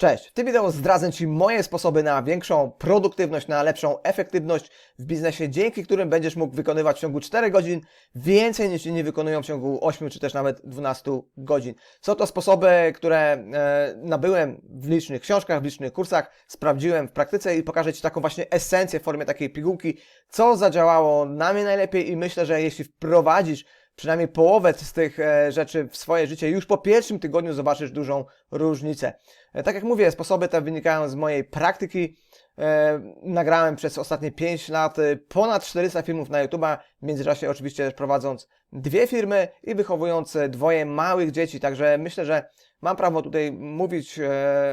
Cześć! W tym wideo zdradzę Ci moje sposoby na większą produktywność, na lepszą efektywność w biznesie, dzięki którym będziesz mógł wykonywać w ciągu 4 godzin więcej niż inni wykonują w ciągu 8 czy też nawet 12 godzin. Są to sposoby, które e, nabyłem w licznych książkach, w licznych kursach, sprawdziłem w praktyce i pokażę Ci taką właśnie esencję w formie takiej pigułki, co zadziałało na mnie najlepiej i myślę, że jeśli wprowadzisz przynajmniej połowę z tych e, rzeczy w swoje życie, już po pierwszym tygodniu zobaczysz dużą różnicę. E, tak jak mówię, sposoby te wynikają z mojej praktyki. E, nagrałem przez ostatnie 5 lat e, ponad 400 filmów na YouTube, w międzyczasie oczywiście prowadząc dwie firmy i wychowując e, dwoje małych dzieci, także myślę, że mam prawo tutaj mówić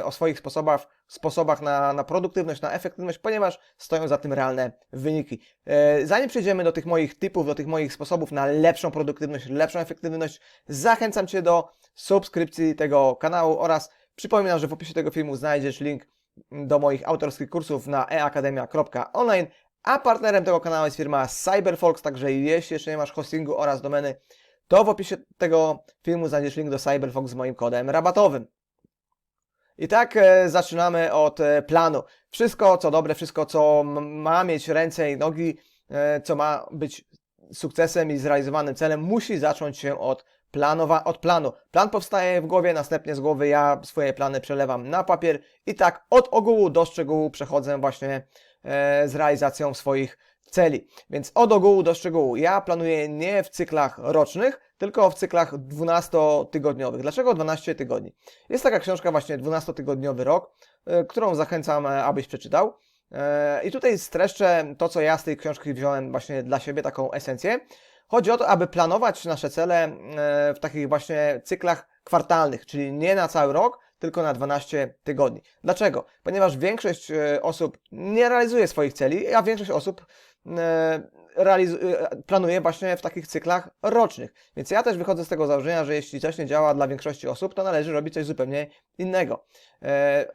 o swoich sposobach, sposobach na, na produktywność, na efektywność, ponieważ stoją za tym realne wyniki. Zanim przejdziemy do tych moich typów, do tych moich sposobów na lepszą produktywność, lepszą efektywność, zachęcam Cię do subskrypcji tego kanału oraz przypominam, że w opisie tego filmu znajdziesz link do moich autorskich kursów na eakademia.online, a partnerem tego kanału jest firma Cyberfolks, także jeśli jeszcze nie masz hostingu oraz domeny, to w opisie tego filmu znajdziesz link do Cyberfox z moim kodem rabatowym. I tak e, zaczynamy od e, planu. Wszystko co dobre, wszystko co ma mieć ręce i nogi, e, co ma być sukcesem i zrealizowanym celem, musi zacząć się od planowa od planu. Plan powstaje w głowie, następnie z głowy ja swoje plany przelewam na papier i tak od ogółu do szczegółu przechodzę właśnie e, z realizacją swoich celi. Więc od ogółu do szczegółu. Ja planuję nie w cyklach rocznych, tylko w cyklach 12-tygodniowych. Dlaczego 12 tygodni? Jest taka książka właśnie 12-tygodniowy rok, e, którą zachęcam, e, abyś przeczytał. I tutaj streszczę to, co ja z tej książki wziąłem właśnie dla siebie, taką esencję. Chodzi o to, aby planować nasze cele e, w takich właśnie cyklach kwartalnych, czyli nie na cały rok, tylko na 12 tygodni. Dlaczego? Ponieważ większość e, osób nie realizuje swoich celi, a większość osób e, planuje właśnie w takich cyklach rocznych. Więc ja też wychodzę z tego założenia, że jeśli coś nie działa dla większości osób, to należy robić coś zupełnie innego.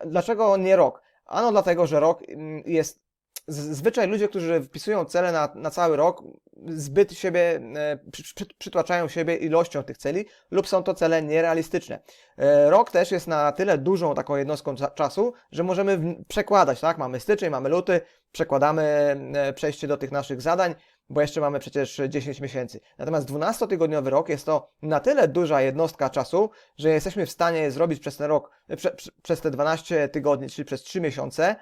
Dlaczego nie rok? Ano dlatego, że rok mm, jest z- Zazwyczaj ludzie, którzy wpisują cele na, na cały rok, zbyt siebie, e, przy, przy, przytłaczają siebie ilością tych celi lub są to cele nierealistyczne. E, rok też jest na tyle dużą taką jednostką cza- czasu, że możemy przekładać, tak? Mamy styczeń, mamy luty, przekładamy e, przejście do tych naszych zadań, bo jeszcze mamy przecież 10 miesięcy. Natomiast 12-tygodniowy rok jest to na tyle duża jednostka czasu, że jesteśmy w stanie zrobić przez ten rok, prze, prze, przez te 12 tygodni, czyli przez 3 miesiące,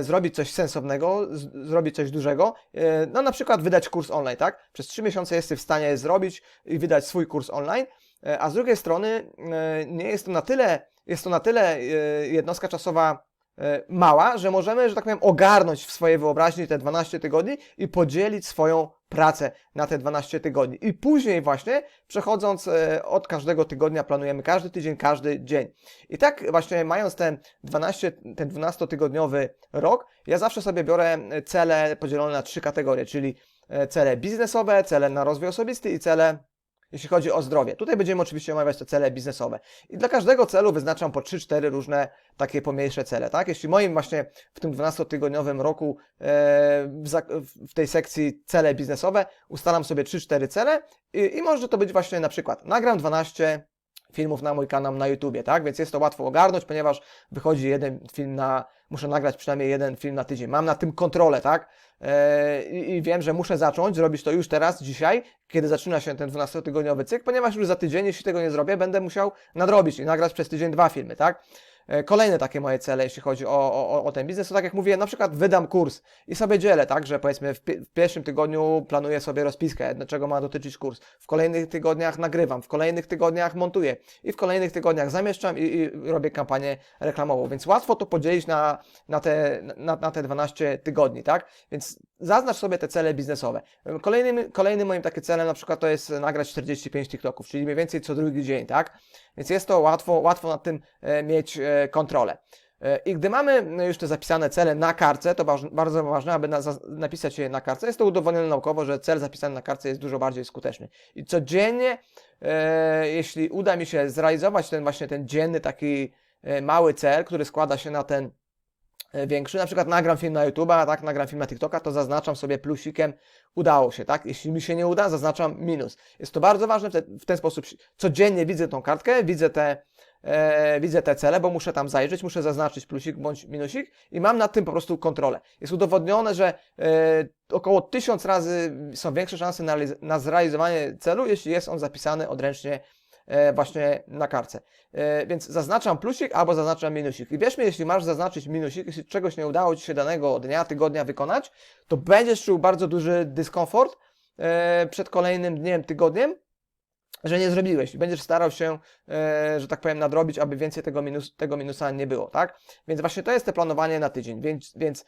zrobić coś sensownego, zrobić coś dużego, e, no na przykład wydać kurs online, tak? Przez 3 miesiące jesteś w stanie zrobić i wydać swój kurs online, e, a z drugiej strony e, nie jest to na tyle, jest to na tyle e, jednostka czasowa e, mała, że możemy, że tak powiem, ogarnąć w swojej wyobraźni te 12 tygodni i podzielić swoją pracę na te 12 tygodni. I później właśnie, przechodząc e, od każdego tygodnia, planujemy każdy tydzień, każdy dzień. I tak właśnie mając ten 12, ten 12-tygodniowy rok, ja zawsze sobie biorę e, cele podzielone na trzy kategorie, czyli e, cele biznesowe, cele na rozwój osobisty i cele jeśli chodzi o zdrowie. Tutaj będziemy oczywiście omawiać te cele biznesowe. I dla każdego celu wyznaczam po 3-4 różne takie pomniejsze cele, tak? Jeśli moim właśnie w tym 12-tygodniowym roku e, w, tej sekcji cele biznesowe ustalam sobie 3-4 cele i, i może to być właśnie na przykład nagram 12 filmów na mój kanał na YouTubie, tak? Więc jest to łatwo ogarnąć, ponieważ wychodzi jeden film na, muszę nagrać przynajmniej jeden film na tydzień. Mam na tym kontrolę, tak? I, I wiem, że muszę zacząć zrobić to już teraz, dzisiaj, kiedy zaczyna się ten 12-tygodniowy cykl, ponieważ już za tydzień, jeśli tego nie zrobię, będę musiał nadrobić i nagrać przez tydzień dwa filmy, tak? E, Kolejne takie moje cele, jeśli chodzi o, o, o ten biznes, to tak jak mówię, na przykład wydam kurs i sobie dzielę, tak, że powiedzmy w, pi- w pierwszym tygodniu planuję sobie rozpiskę, czego ma dotyczyć kurs, w kolejnych tygodniach nagrywam, w kolejnych tygodniach montuję i w kolejnych tygodniach zamieszczam i, i robię kampanię reklamową, więc łatwo to podzielić na, na, te, na, na te 12 tygodni, tak, więc zaznacz sobie te cele biznesowe. Kolejnym, kolejnym moim takim celem na przykład to jest nagrać 45 TikToków, czyli mniej więcej co drugi dzień, tak, więc jest to łatwo, łatwo nad tym e, mieć e, kontrolę. E, I gdy mamy już te zapisane cele na kartce, to bardzo ważne, aby napisać je na kartce. Jest to udowodnione naukowo, że cel zapisany na kartce jest dużo bardziej skuteczny. I codziennie, jeśli uda mi się zrealizować ten właśnie ten dzienny taki mały cel, który składa się na ten większy, na przykład nagram film na YouTube'a, tak, nagram film na TikToka, to zaznaczam sobie plusikiem, udało się, tak, jeśli mi się nie uda, zaznaczam minus. Jest to bardzo ważne, w, w ten sposób codziennie widzę tą kartkę, widzę te, e, widzę te cele, bo muszę tam zajrzeć, muszę zaznaczyć plusik bądź minusik i mam nad tym po prostu kontrolę. Jest udowodnione, że e, około tysiąc razy są większe szanse na, na zrealizowanie celu, jeśli jest on zapisany odręcznie e, właśnie na kartce. E, więc zaznaczam plusik albo zaznaczam minusik. I wierz mi, jeśli masz zaznaczyć minusik, jeśli czegoś nie udało Ci się danego dnia, tygodnia wykonać, to będziesz czuł bardzo duży dyskomfort e, przed kolejnym dniem, tygodniem, że nie zrobiłeś będziesz starał się, e, że tak powiem, nadrobić, aby więcej tego, minus, tego minusa nie było, tak? Więc właśnie to jest te planowanie na tydzień, więc, więc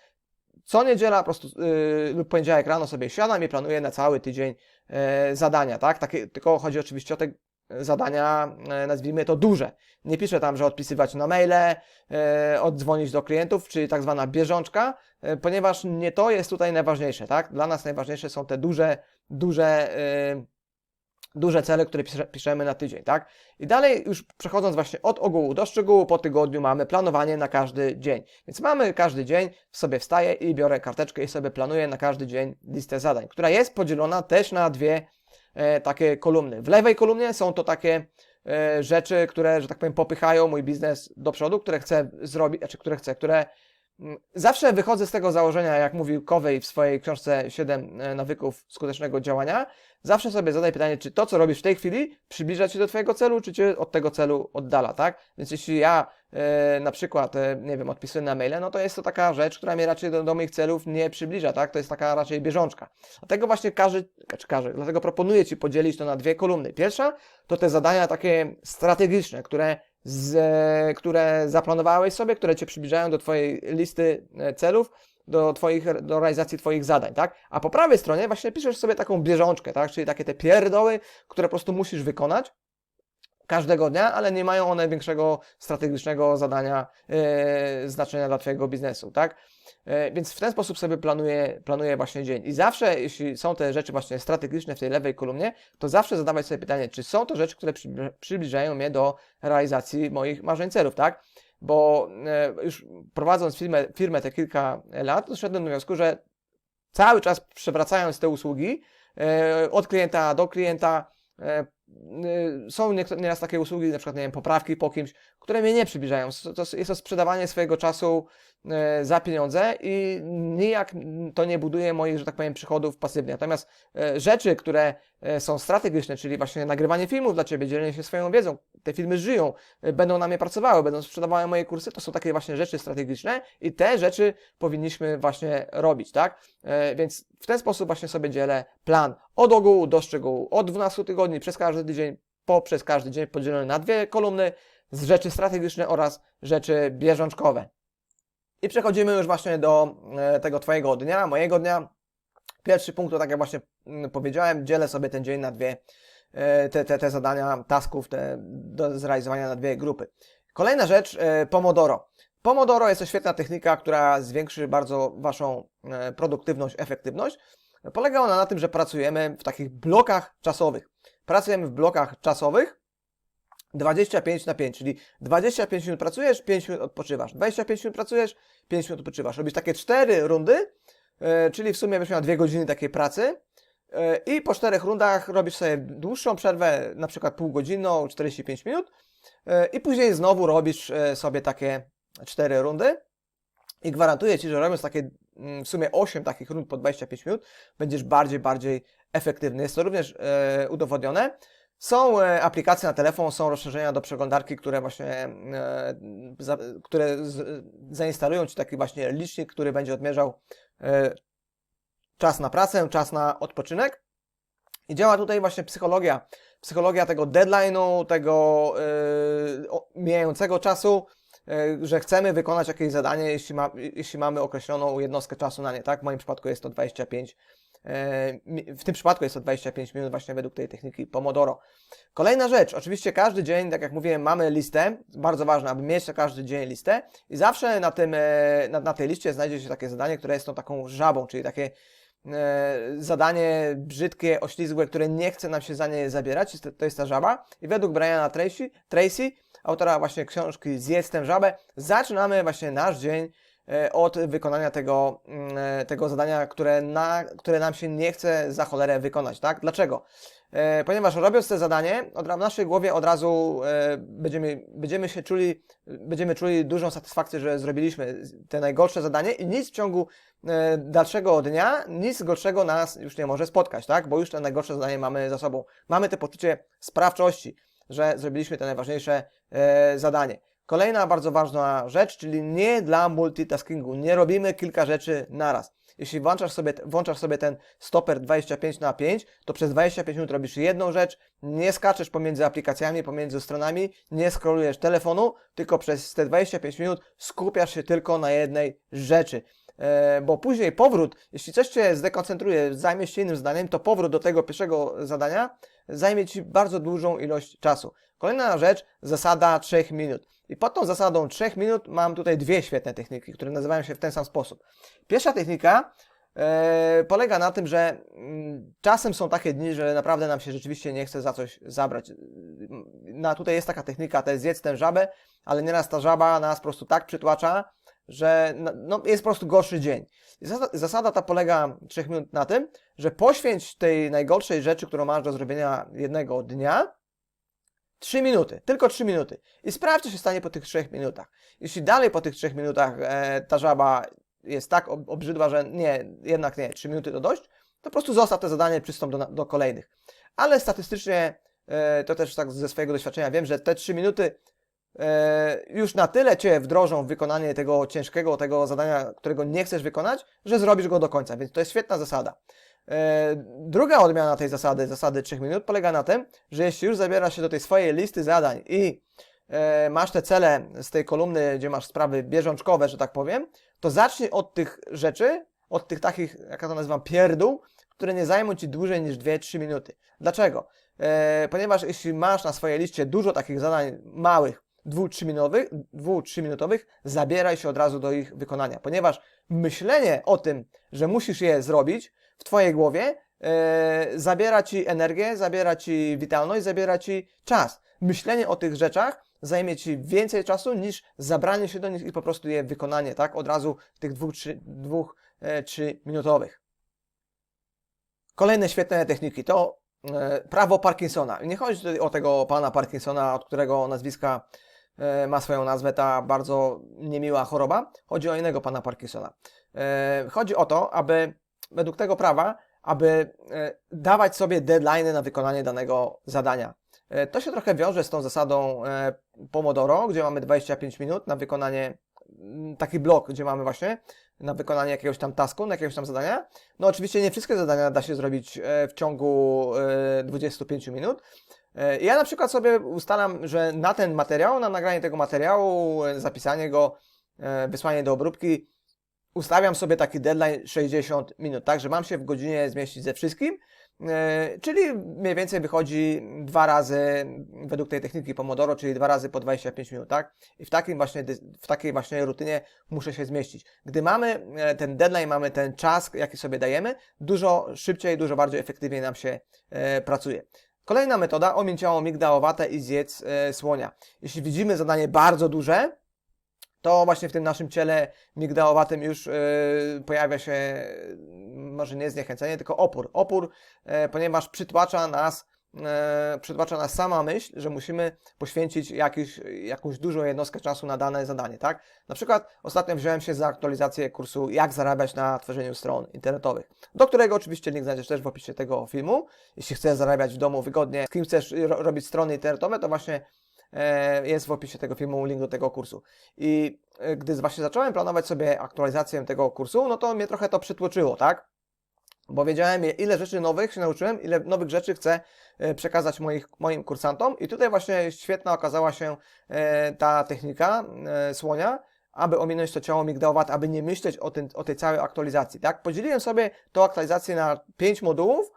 co niedziela po prostu yy, lub poniedziałek rano sobie siadam i planuję na cały tydzień yy, zadania, tak? Takie, tylko chodzi oczywiście o te zadania, yy, nazwijmy to duże. Nie piszę tam, że odpisywać na maile, yy, oddzwonić do klientów, czyli tak zwana bieżączka, yy, ponieważ nie to jest tutaj najważniejsze, tak? Dla nas najważniejsze są te duże, duże duże cele, które pisze, piszemy na tydzień, tak? I dalej już przechodząc właśnie od ogółu do szczegółu, po tygodniu mamy planowanie na każdy dzień. Więc mamy każdy dzień, sobie wstaję i biorę karteczkę i sobie planuję na każdy dzień listę zadań, która jest podzielona też na dwie e, takie kolumny. W lewej kolumnie są to takie e, rzeczy, które, że tak powiem, popychają mój biznes do przodu, które chcę zrobić, znaczy które chcę, które mm, Zawsze wychodzę z tego założenia, jak mówił Kowej w swojej książce 7 e, nawyków skutecznego działania, zawsze sobie zadaj pytanie, czy to, co robisz w tej chwili, przybliża Cię do Twojego celu, czy Cię od tego celu oddala, tak? Więc jeśli ja e, na przykład, e, nie wiem, odpisuję na maile, no to jest to taka rzecz, która mnie raczej do, do moich celów nie przybliża, tak? To jest taka raczej bieżączka. Dlatego właśnie każe, czy każe, dlatego proponuję Ci podzielić to na dwie kolumny. Pierwsza to te zadania takie strategiczne, które z, e, które zaplanowałeś sobie, które Cię przybliżają do Twojej listy e, celów, do, twoich, do realizacji Twoich zadań, tak? A po prawej stronie właśnie piszesz sobie taką bieżączkę, tak? Czyli takie te pierdoły, które po prostu musisz wykonać każdego dnia, ale nie mają one większego strategicznego zadania, yy, znaczenia dla Twojego biznesu, tak? Yy, więc w ten sposób sobie planuję, planuję właśnie dzień. I zawsze, jeśli są te rzeczy właśnie strategiczne w tej lewej kolumnie, to zawsze zadawać sobie pytanie, czy są to rzeczy, które przybliżają mnie do realizacji moich marzeń celów, tak? bo e, już prowadząc firmę, firmę te kilka lat, doszedłem do wniosku, że cały czas przewracając te usługi e, od klienta do klienta, e, są nieraz takie usługi, na przykład, nie wiem, poprawki po kimś, które mnie nie przybliżają. To jest to sprzedawanie swojego czasu za pieniądze i nijak to nie buduje moich, że tak powiem, przychodów pasywnie. Natomiast rzeczy, które są strategiczne, czyli właśnie nagrywanie filmów dla Ciebie, dzielenie się swoją wiedzą, te filmy żyją, y, będą na mnie pracowały, będą sprzedawały moje kursy, to są takie właśnie rzeczy strategiczne i te rzeczy powinniśmy właśnie robić, tak? Więc w ten sposób właśnie sobie dzielę plan od ogółu do szczegółu, od 12 tygodni przez każdy tydzień, poprzez każdy dzień podzielony na dwie kolumny z rzeczy strategiczne oraz rzeczy bieżączkowe. I przechodzimy już właśnie do e, tego Twojego dnia, mojego dnia. Pierwszy punkt to, tak jak właśnie mm, powiedziałem, dzielę sobie ten dzień na dwie E, te, te, te zadania, tasków te do zrealizowania na dwie grupy. Kolejna rzecz, e, Pomodoro. Pomodoro jest to świetna technika, która zwiększy bardzo Waszą produktywność, efektywność. Polega ona na tym, że pracujemy w takich blokach czasowych. Pracujemy w blokach czasowych 25 na 5, czyli 25 minut pracujesz, 5 minut odpoczywasz. 25 minut pracujesz, 5 minut odpoczywasz. Robisz takie 4 rundy, czyli w sumie byś miał 2 godziny takiej pracy E, I po czterech rundach robisz sobie dłuższą przerwę, na przykład półgodzinną, 45 minut. E, I później znowu robisz e, sobie takie cztery rundy. I gwarantuję Ci, że robiąc takie mm, w sumie 8 takich rund po 25 minut, będziesz bardziej, bardziej efektywny. Jest to również e, udowodnione. Są e, aplikacje na telefon, są rozszerzenia do przeglądarki, które właśnie, e, za, które z, zainstalują Ci taki właśnie licznik, który będzie odmierzał czas na pracę, czas na odpoczynek. I działa tutaj właśnie psychologia, psychologia tego deadline'u, tego yy, mijającego czasu, yy, że chcemy wykonać jakieś zadanie, jeśli, ma, jeśli mamy określoną jednostkę czasu na nie, tak? W moim przypadku jest to 25 yy, w tym przypadku jest to 25 minut właśnie według tej techniki Pomodoro. Kolejna rzecz, oczywiście każdy dzień, tak jak mówiłem, mamy listę, bardzo ważne, aby mieć na każdy dzień listę i zawsze na, tym, e, na, na tej liście znajdzie się takie zadanie, które jest tą taką żabą, czyli takie E, zadanie brzydkie, oślizgłe, które nie chce nam się za nie zabierać, to jest ta żaba. I według Briana Tracy, Tracy autora właśnie książki Zjedz tę żabę, zaczynamy właśnie nasz dzień e, od wykonania tego, mm, e, tego zadania, które, na, które nam się nie chce za cholerę wykonać, tak? Dlaczego? E, Ponieważ robiąc to zadanie, od, w naszej głowie od razu e, będziemy, będziemy się czuli, będziemy czuli dużą satysfakcję, że zrobiliśmy te najgorsze zadanie i nic w ciągu e, dalszego dnia, nic gorszego nas już nie może spotkać, tak? Bo już te najgorsze zadanie mamy za sobą. Mamy to poczucie sprawczości, że zrobiliśmy te najważniejsze e, zadanie. Kolejna bardzo ważna rzecz, czyli nie dla multitaskingu. Nie robimy kilka rzeczy naraz. Jeśli włączasz sobie, włączasz sobie ten stoper 25 na 5, to przez 25 minut robisz jedną rzecz, nie skaczesz pomiędzy aplikacjami, pomiędzy stronami, nie scrollujesz telefonu, tylko przez te 25 minut skupiasz się tylko na jednej rzeczy. E, bo później powrót, jeśli coś Cię zdekoncentruje, zajmiesz się innym zadaniem, to powrót do tego pierwszego zadania zajmie Ci bardzo dużą ilość czasu. Kolejna rzecz, zasada 3 minut. I pod tą zasadą 3 minut mam tutaj dwie świetne techniki, które nazywają się w ten sam sposób. Pierwsza technika e, polega na tym, że mm, czasem są takie dni, że naprawdę nam się rzeczywiście nie chce za coś zabrać. Na, tutaj jest taka technika, to jest zjedz tę żabę, ale nieraz ta żaba nas po prostu tak przytłacza, że no, no, jest po prostu gorszy dzień. Zasada, zasada ta polega 3 minut na tym, że poświęć tej najgorszej rzeczy, którą masz do zrobienia jednego dnia, 3 minuty, tylko 3 minuty. I sprawdź, co się stanie po tych 3 minutach. Jeśli dalej po tych 3 minutach e, ta żaba jest tak ob- obrzydła, że nie, jednak nie, 3 minuty to dość, to po prostu zostaw te zadanie, przystąp do, do kolejnych. Ale statystycznie, e, to też tak ze swojego doświadczenia wiem, że te 3 minuty już na tyle Cię wdrożą w wykonanie tego ciężkiego, tego zadania, którego nie chcesz wykonać, że zrobisz go do końca, więc to jest świetna zasada. E, Druga odmiana tej zasady, zasady 3 minut, polega na tym, że jeśli już zabierasz się do tej swojej listy zadań i e, masz te cele z tej kolumny, gdzie masz sprawy bieżączkowe, że tak powiem, to zacznij od tych rzeczy, od tych takich, jak ja to nazywam, pierdół, które nie zajmą Ci dłużej niż 2-3 minuty. Dlaczego? E, ponieważ jeśli masz na swojej liście dużo takich zadań małych, 2-3 minutowych, 2-3 minutowych, zabieraj się od razu do ich wykonania, ponieważ myślenie o tym, że musisz je zrobić w Twojej głowie, e, zabiera Ci energię, zabiera Ci witalność, zabiera Ci czas. Myślenie o tych rzeczach zajmie Ci więcej czasu niż zabranie się do nich i po prostu je wykonanie, tak? Od razu tych dwóch, trzy, dwóch e, trzy minutowych. Kolejne świetne techniki to e, prawo Parkinsona. Nie chodzi tutaj o tego pana Parkinsona, od którego nazwiska ma swoją nazwę ta bardzo niemiła choroba. Chodzi o innego pana Parkinsona. E, chodzi o to, aby według tego prawa, aby e, dawać sobie deadline na wykonanie danego zadania. E, To się trochę wiąże z tą zasadą e, Pomodoro, gdzie mamy 25 minut na wykonanie, mm, taki blok, gdzie mamy właśnie na wykonanie jakiegoś tam tasku, na jakiegoś tam zadania. No oczywiście nie wszystkie zadania da się zrobić e, w ciągu e, 25 minut. E, Ja na przykład sobie ustalam, że na ten materiał, na nagranie tego materiału, zapisanie go, e, wysłanie do obróbki, ustawiam sobie taki deadline 60 minut, tak, że mam się w godzinie zmieścić ze wszystkim, e, czyli mniej więcej wychodzi dwa razy według tej techniki Pomodoro, czyli dwa razy po 25 minut, tak? I w takim właśnie, w takiej właśnie rutynie muszę się zmieścić. Gdy mamy ten deadline, mamy ten czas, jaki sobie dajemy, dużo szybciej, dużo bardziej efektywniej nam się pracuje. Kolejna metoda, omiń ciało migdałowate i zjedz e, słonia. Jeśli widzimy zadanie bardzo duże, to właśnie w tym naszym ciele migdałowatym już e, pojawia się e, może nie zniechęcenie, tylko opór. Opór, e, ponieważ przytłacza nas, e, przytłacza nas sama myśl, że musimy poświęcić jakiś, jakąś dużą jednostkę czasu na dane zadanie, tak? Na przykład ostatnio wziąłem się za aktualizację kursu Jak zarabiać na tworzeniu stron internetowych, do którego oczywiście link znajdziesz też w opisie tego filmu. Jeśli chcesz zarabiać w domu wygodnie, z kim chcesz ro- robić strony internetowe, to właśnie e, jest w opisie tego filmu link do tego kursu. I e, gdy właśnie zacząłem planować sobie aktualizację tego kursu, no to mnie trochę to przytłoczyło, tak? Bo wiedziałem, ile rzeczy nowych się nauczyłem, ile nowych rzeczy chcę e, przekazać moich, moim kursantom. I tutaj właśnie świetna okazała się e, ta technika e, słonia, aby ominąć to ciało migdałowate, aby nie myśleć o, tym, o tej całej aktualizacji, tak? Podzieliłem sobie tą aktualizację na pięć modułów.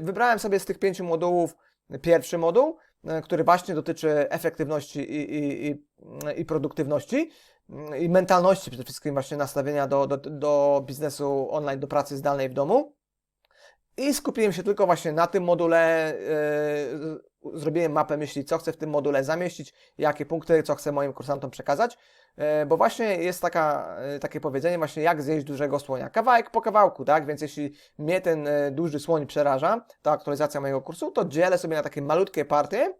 Wybrałem sobie z tych pięciu modułów pierwszy moduł, który właśnie dotyczy efektywności i, i, i, i produktywności i mentalności przede wszystkim właśnie nastawienia do, do, do biznesu online, do pracy zdalnej w domu. I skupiłem się tylko właśnie na tym module, u- zrobiłem mapę myśli, co chcę w tym module zamieścić, jakie punkty, co chcę moim kursantom przekazać, e, bo właśnie jest taka, e, takie powiedzenie właśnie jak zjeść dużego słonia, kawałek po kawałku, tak, więc jeśli mnie ten duży słoń przeraża, ta aktualizacja mojego kursu, to dzielę sobie na takie malutkie partie,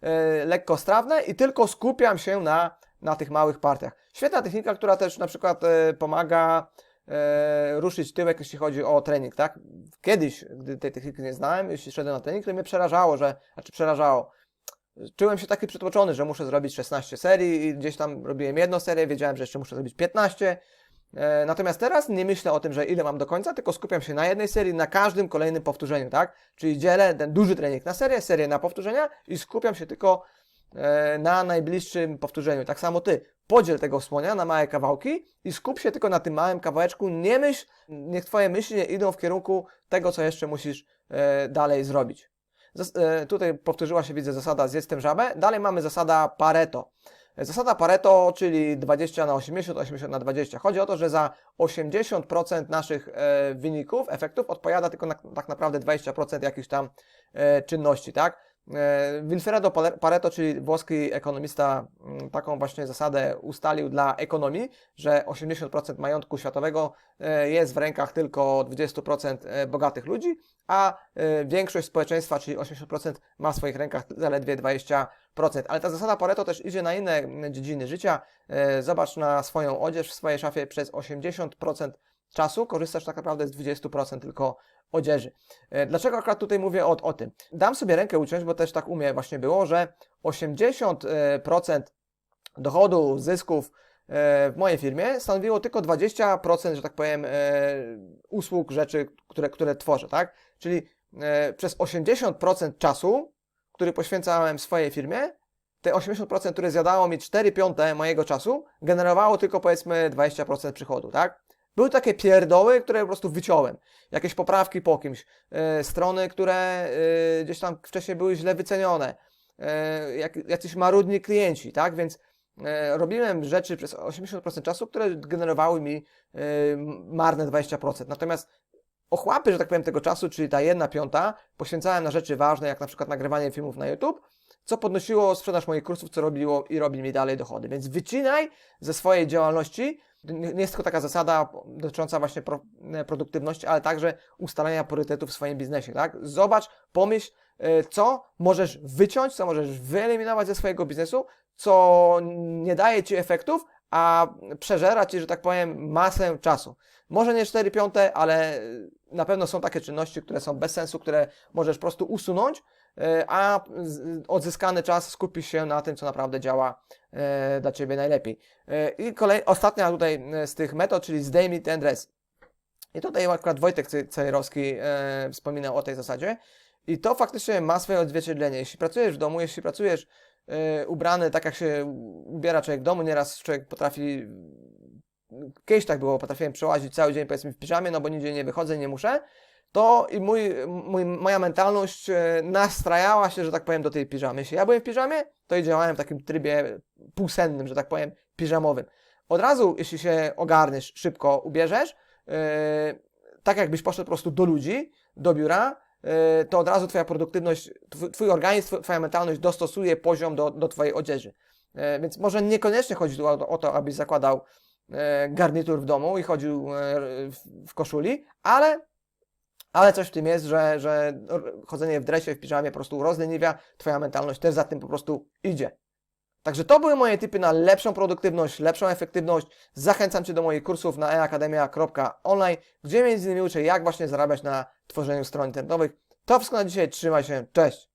e, lekkostrawne i tylko skupiam się na, na tych małych partiach. Świetna technika, która też na przykład e, pomaga e, ruszyć tyłek, jeśli chodzi o trening, tak? Kiedyś, gdy tej techniki nie znałem, jeśli szedłem na trening, to mnie przerażało, że, znaczy przerażało. Czułem się taki przytłoczony, że muszę zrobić 16 serii i gdzieś tam robiłem jedną serię, wiedziałem, że jeszcze muszę zrobić 15. E, Natomiast teraz nie myślę o tym, że ile mam do końca, tylko skupiam się na jednej serii, na każdym kolejnym powtórzeniu, tak? Czyli dzielę ten duży trening na serię, serię na powtórzenia i skupiam się tylko na najbliższym powtórzeniu. Tak samo ty. Podziel tego słonia na małe kawałki i skup się tylko na tym małym kawałeczku. Nie myśl, niech twoje myśli nie idą w kierunku tego, co jeszcze musisz e, dalej zrobić. E, tutaj powtórzyła się, widzę, zasada zjedz tę żabę. Dalej mamy zasada Pareto. E, Zasada Pareto, czyli 20 na 80, 80 na 20. Chodzi o to, że za 80% naszych e, wyników, efektów odpowiada tylko na, tak naprawdę 20% jakichś tam e, czynności, tak? E, Wilfredo Pareto, czyli włoski ekonomista, mm, taką właśnie zasadę ustalił dla ekonomii, że 80% majątku światowego e, jest w rękach tylko 20% e, bogatych ludzi, a większość społeczeństwa, czyli 80% ma w swoich rękach zaledwie 20%. Ale ta zasada Pareto też idzie na inne mm, dziedziny życia. Zobacz na swoją odzież w swojej szafie przez 80% czasu korzystasz tak naprawdę z 20% tylko odzieży. E, Dlaczego akurat tutaj mówię o, o tym? Dam sobie rękę uciąć, bo też tak u mnie właśnie było, że 80% dochodu, zysków e, w mojej firmie stanowiło tylko 20%, że tak powiem, e, usług, rzeczy, które, które tworzę, tak? Czyli e, przez 80% czasu, który poświęcałem swojej firmie, te 80%, które zjadało mi 4 piąte mojego czasu, generowało tylko powiedzmy 20% przychodu, tak? Były takie pierdoły, które po prostu wyciąłem. Jakieś poprawki po kimś, e, strony, które e, gdzieś tam wcześniej były źle wycenione, e, jak, jacyś marudni klienci, tak? Więc e, robiłem rzeczy przez 80% czasu, które generowały mi e, marne 20%. Natomiast ochłapy, że tak powiem, tego czasu, czyli ta jedna piąta, poświęcałem na rzeczy ważne, jak na przykład nagrywanie filmów na YouTube, co podnosiło sprzedaż moich kursów, co robiło i robi mi dalej dochody. Więc wycinaj ze swojej działalności, nie jest tylko taka zasada dotycząca właśnie pro, e, produktywności, ale także ustalenia priorytetów w swoim biznesie, tak? Zobacz, pomyśl, e, co możesz wyciąć, co możesz wyeliminować ze swojego biznesu, co nie daje Ci efektów, a przeżera Ci, że tak powiem, masę czasu. Może nie 4 piąte, ale na pewno są takie czynności, które są bez sensu, które możesz po prostu usunąć, a z- odzyskany czas skupisz się na tym, co naprawdę działa e, dla Ciebie najlepiej. E, I kolej, ostatnia tutaj e, z tych metod, czyli zdejmij ten dres. I tutaj akurat Wojtek Cejrowski e, wspominał o tej zasadzie. I to faktycznie ma swoje odzwierciedlenie. Jeśli pracujesz w domu, jeśli pracujesz e, ubrany tak, jak się ubiera człowiek w domu, nieraz człowiek potrafi kiedyś tak było, potrafiłem przełazić cały dzień powiedzmy w piżamie, no bo nigdzie nie wychodzę, nie muszę, to i mój, mój, moja mentalność e, nastrajała się, że tak powiem, do tej piżamy. Jeśli ja byłem w piżamie, to i działałem w takim trybie półsennym, że tak powiem, piżamowym. Od razu, jeśli się ogarniesz, szybko ubierzesz, e, tak jakbyś poszedł po prostu do ludzi, do biura, e, to od razu Twoja produktywność, tw- Twój organizm, tw- Twoja mentalność dostosuje poziom do, do Twojej odzieży. E, Więc może niekoniecznie chodzi tu o, o to, abyś zakładał garnitur w domu i chodził w koszuli, ale, ale coś w tym jest, że, że chodzenie w dresie, w piżamie po prostu rozleniwia, Twoja mentalność też za tym po prostu idzie. Także to były moje tipy na lepszą produktywność, lepszą efektywność. Zachęcam Cię do moich kursów na eakademia.online, gdzie między innymi uczę, jak właśnie zarabiać na tworzeniu stron internetowych. To wszystko na dzisiaj. Trzymaj się. Cześć!